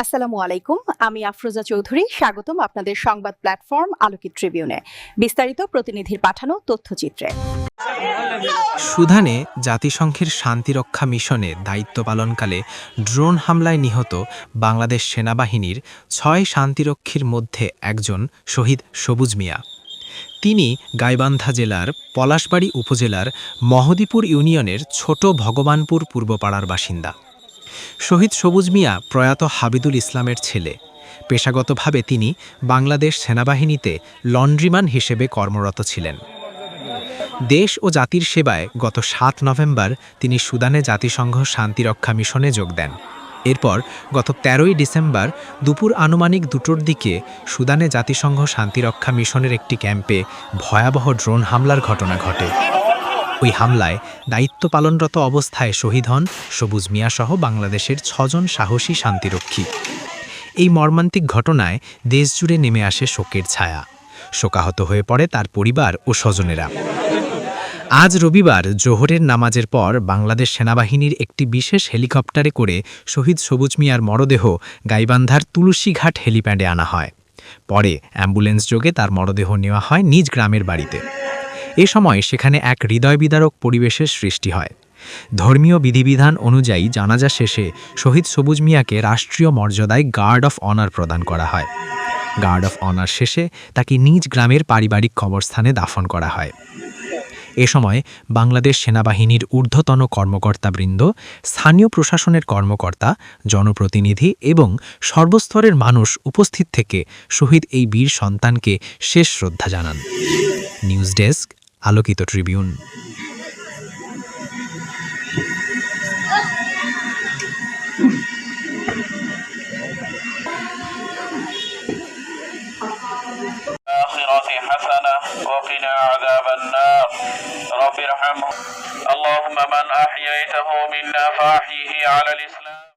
আসসালামু আলাইকুম, আমি আফরোজা চৌধুরী, স্বাগতম আপনাদের সংবাদ প্ল্যাটফর্ম আলোকিত ট্রিবিউনে। বিস্তারিত প্রতিনিধির পাঠানো তথ্যচিত্রে। সুদানে জাতিসংঘের শান্তিরক্ষা মিশনে দায়িত্ব পালনকালে ড্রোন হামলায় নিহত বাংলাদেশ সেনাবাহিনীর ছয় শান্তিরক্ষীর মধ্যে একজন শহীদ সবুজ মিয়া। তিনি গাইবান্ধা জেলার পলাশবাড়ী উপজেলার মহদীপুর ইউনিয়নের ছোট ভগবানপুর পূর্বপাড়ার বাসিন্দা। শহীদ সবুজ মিয়া প্রয়াত হাবিদুল ইসলামের ছেলে। পেশাগতভাবে তিনি বাংলাদেশ সেনাবাহিনীতে লন্ড্রিম্যান হিসেবে কর্মরত ছিলেন। দেশ ও জাতির সেবায় গত সাত নভেম্বর তিনি সুদানে জাতিসংঘ শান্তিরক্ষা মিশনে যোগ দেন। এরপর গত তেরোই ডিসেম্বর দুপুর আনুমানিক দুটোর দিকে সুদানে জাতিসংঘ শান্তিরক্ষা মিশনের একটি ক্যাম্পে ভয়াবহ ড্রোন হামলার ঘটনা ঘটে। ওই হামলায় দায়িত্ব পালনরত অবস্থায় শহীদ হন সবুজ মিয়াসহ বাংলাদেশের ছজন সাহসী শান্তিরক্ষী। এই মর্মান্তিক ঘটনায় দেশজুড়ে নেমে আসে শোকের ছায়া। শোকাহত হয়ে পড়ে তার পরিবার ও স্বজনেরা। আজ রবিবার জোহরের নামাজের পর বাংলাদেশ সেনাবাহিনীর একটি বিশেষ হেলিকপ্টারে করে শহীদ সবুজ মিয়ার মরদেহ গাইবান্ধার তুলসীঘাট হেলিপ্যাডে আনা হয়। পরে অ্যাম্বুলেন্স যোগে তার মরদেহ নেওয়া হয় নিজ গ্রামের বাড়িতে। এ সময় সেখানে এক হৃদয় বিদারক পরিবেশের সৃষ্টি হয়। ধর্মীয় বিধিবিধান অনুযায়ী জানাজা শেষে শহীদ সবুজ মিয়াকে রাষ্ট্রীয় মর্যাদায় গার্ড অফ অনার প্রদান করা হয়। গার্ড অফ অনার শেষে তাকে নিজ গ্রামের পারিবারিক কবরস্থানে দাফন করা হয়। এ সময় বাংলাদেশ সেনাবাহিনীর ঊর্ধ্বতন কর্মকর্তাবৃন্দ, স্থানীয় প্রশাসনের কর্মকর্তা, জনপ্রতিনিধি এবং সর্বস্তরের মানুষ উপস্থিত থেকে শহীদ এই বীর সন্তানকে শেষ শ্রদ্ধা জানান। নিউজ ডেস্ক আলোকিত ট্রিবিউন الآخرة حسنة وقنا عذاب النار رب ارحمه اللهم من أحييته منا فأحيه على الإسلام